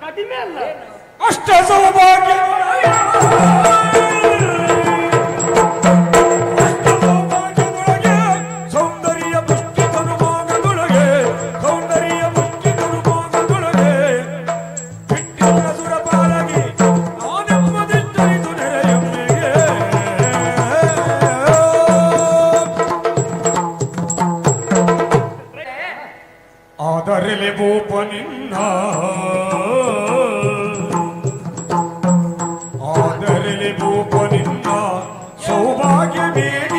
ಕಡಿಮೆ ಅಲ್ಲ. ಅಷ್ಟ ಸೌಭಾಗ್ಯ ಸೌಭಾಗ್ಯದೊಳಗೆ ಆದರೆ ಪುಷ್ಟಿ sevili bu konilla Soğuba gibi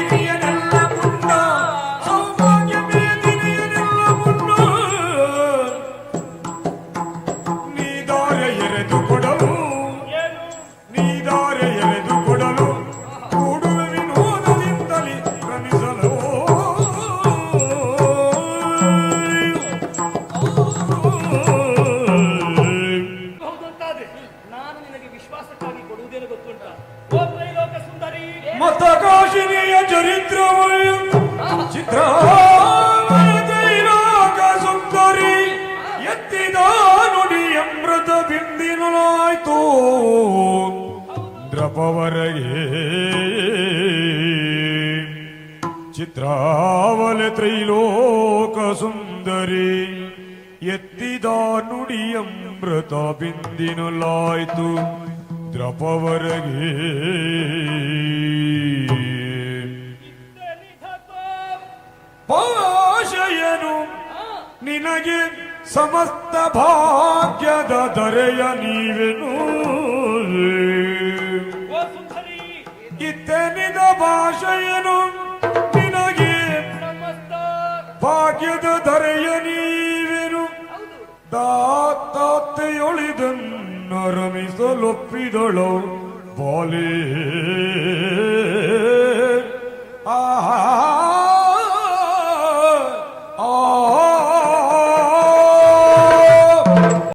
ಮತಕಾಶಿನಿಯ ಚರಿತ್ರವು ಚಿತ್ರ ಸುಂದರಿ ಎತ್ತಿದ ನುಡಿ ಅಮೃತ ಬಿಂದಿನಾಯ್ತು ದ್ರಪವರಗೆ ಚಿತ್ರಾವಲೆ ತ್ರೈಲೋಕ ಸುಂದರಿ ಎತ್ತಿದ ನುಡಿ ಅಮೃತ ಬಿಂದಿನಲಾಯ್ತು. ದ್ರಪವರಗೆ ಭಾಷೆಯನು ನಿನಗೆ ಸಮಸ್ತ ಭಾಗ್ಯದ ದೊರೆಯ ನೀವೆನು. ಇತ್ತೆನಿದ ಭಾಷೆಯನು ನಿನಗೆ ಭಾಗ್ಯದ ದರೆಯ ನೀವೆನು. নরমি সলপিদল বলে